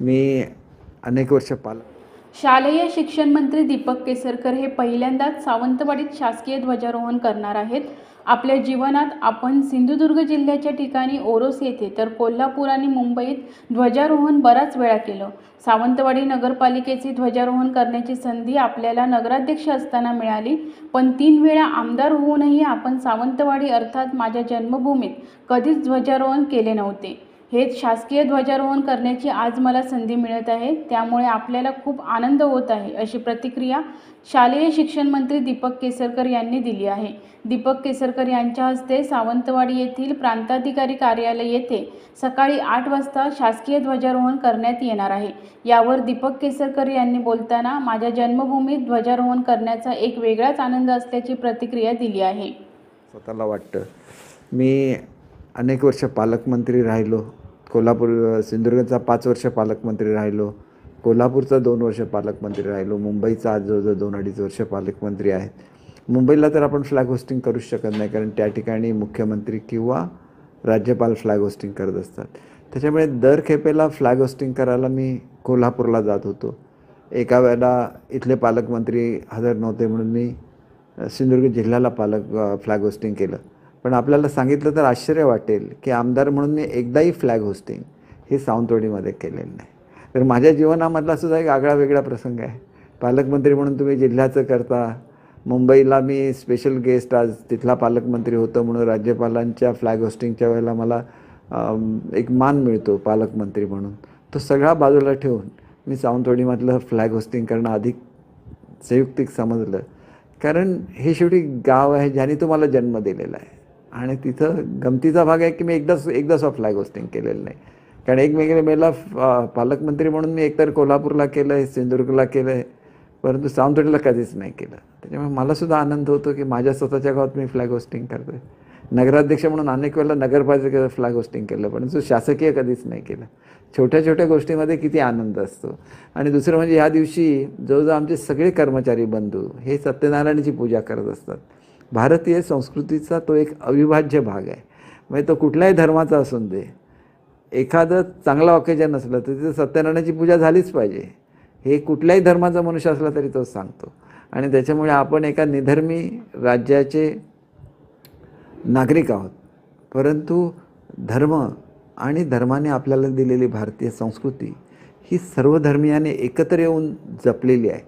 मी अनेक वर्ष पाल शालेय शिक्षण मंत्री दीपक केसरकर हे पहिल्यांदाच सावंतवाडीत शासकीय ध्वजारोहण करणार आहेत. आपल्या जीवनात आपण सिंधुदुर्ग जिल्ह्याच्या ठिकाणी ओरोस येथे तर कोल्हापूर आणि मुंबईत ध्वजारोहण बराच वेळा केलं. सावंतवाडी नगरपालिकेचे ध्वजारोहण करण्याची संधी आपल्याला नगराध्यक्ष असताना मिळाली. पण तीन वेळा आमदार होऊनही आपण सावंतवाडी अर्थात माझ्या जन्मभूमीत कधीच ध्वजारोहण केले नव्हते. हे शासकीय ध्वजारोहण करण्याची आज मला संधी मिळत आहे. त्यामुळे आपल्याला खूप आनंद होत आहे अशी प्रतिक्रिया शालेय शिक्षण मंत्री दीपक केसरकर यांनी दिली आहे. दीपक केसरकर यांच्या हस्ते सावंतवाडी येथील प्रांताधिकारी कार्यालय येथे सकाळी आठ वाजता शासकीय ध्वजारोहण करण्यात येणार आहे. यावर दीपक केसरकर यांनी बोलताना माझ्या जन्मभूमीत ध्वजारोहण करण्याचा एक वेगळाच आनंद असल्याची प्रतिक्रिया दिली आहे. स्वतःला वाटतं. मी अनेक वर्ष पालकमंत्री राहिलो. कोल्हापूर सिंधुदुर्गचा पाच वर्ष पालकमंत्री राहिलो. कोल्हापूरचा दोन वर्ष पालकमंत्री राहिलो. मुंबईचा आज जवळजवळ दोन अडीच वर्ष पालकमंत्री आहेत. मुंबईला तर आपण फ्लॅग होस्टिंग करूच शकत नाही कारण त्या ठिकाणी मुख्यमंत्री किंवा राज्यपाल फ्लॅग होस्टिंग करत असतात. त्याच्यामुळे दर खेपेला फ्लॅग होस्टिंग करायला मी कोल्हापूरला जात होतो. एका वेळेला इथले पालकमंत्री हजर नव्हते म्हणून मी सिंधुदुर्ग जिल्ह्याला पालक फ्लॅग होस्टिंग केलं. पण आपल्याला सांगितलं तर आश्चर्य वाटेल की आमदार म्हणून मी एकदाही फ्लॅग होस्टिंग हे सावंतवाडीमध्ये केलेलं नाही. तर माझ्या जीवनामधला सुद्धा एक आगळा वेगळा प्रसंग आहे. पालकमंत्री म्हणून तुम्ही जिल्ह्याचं करता. मुंबईला मी स्पेशल गेस्ट आज तिथला पालकमंत्री होतो म्हणून राज्यपालांच्या फ्लॅग होस्टिंगच्या वेळेला मला एक मान मिळतो पालकमंत्री म्हणून. तो सगळा बाजूला ठेवून मी सावंतवाडीमधलं फ्लॅग होस्टिंग करणं अधिक संयुक्तिक समजलं. कारण हे शेवटी गाव आहे ज्याने तुम्हाला जन्म दिलेला आहे. आणि तिथं गमतीचा भाग आहे की मी एकदाच एकदा स्व फ्लॅग होस्टिंग केलेलं नाही. कारण एकमेकांना मेला पालकमंत्री म्हणून मी एकतर कोल्हापूरला केलं आहे सिंधुदुर्गला केलं आहे परंतु सावंतवाडीला कधीच नाही केलं. त्याच्यामुळे मलासुद्धा आनंद होतो की माझ्या स्वतःच्या गावात मी फ्लॅग होस्टिंग करतो आहे नगराध्यक्ष म्हणून अनेक वेळेला नगरपालिकेचं फ्लॅग होस्टिंग केलं परंतु शासकीय कधीच नाही केलं. छोट्या छोट्या गोष्टीमध्ये किती आनंद असतो. आणि दुसरं म्हणजे ह्या दिवशी जवळजवळ आमचे सगळे कर्मचारी बंधू हे सत्यनारायणाची पूजा करत असतात. भारतीय संस्कृतीचा तो एक अविभाज्य भाग आहे. म्हणजे तो कुठल्याही धर्माचा असून दे एखादं चांगलं ऑकेजन असलं तर तिथे सत्यनारायणाची पूजा झालीच पाहिजे. हे कुठल्याही धर्माचा मनुष्य असला तरी तो सांगतो. आणि त्याच्यामुळे आपण एका निधर्मी राज्याचे नागरिक आहोत. परंतु धर्म आणि धर्माने आपल्याला दिलेली भारतीय संस्कृती ही सर्व धर्मियाने एकत्र येऊन जपलेली आहे.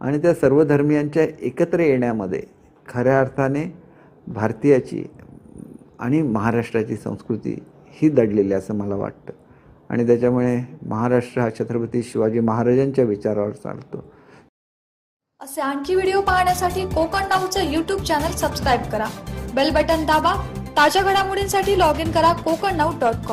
आणि त्या सर्व धर्मियांच्या एकत्र येण्यामध्ये खऱ्या अर्थाने भारतीयाची आणि महाराष्ट्राची संस्कृती ही दडलेली असं मला वाटतं. आणि त्याच्यामुळे महाराष्ट्र हा छत्रपती शिवाजी महाराजांच्या विचारावर चालतो. असे आणखी व्हिडिओ पाहण्यासाठी कोकण नाऊचं यूट्यूब चॅनल सबस्क्राईब करा. बेल बटन दाबा. ताज्या घडामोडींसाठी लॉग इन करा कोकण नाऊ डॉट कॉम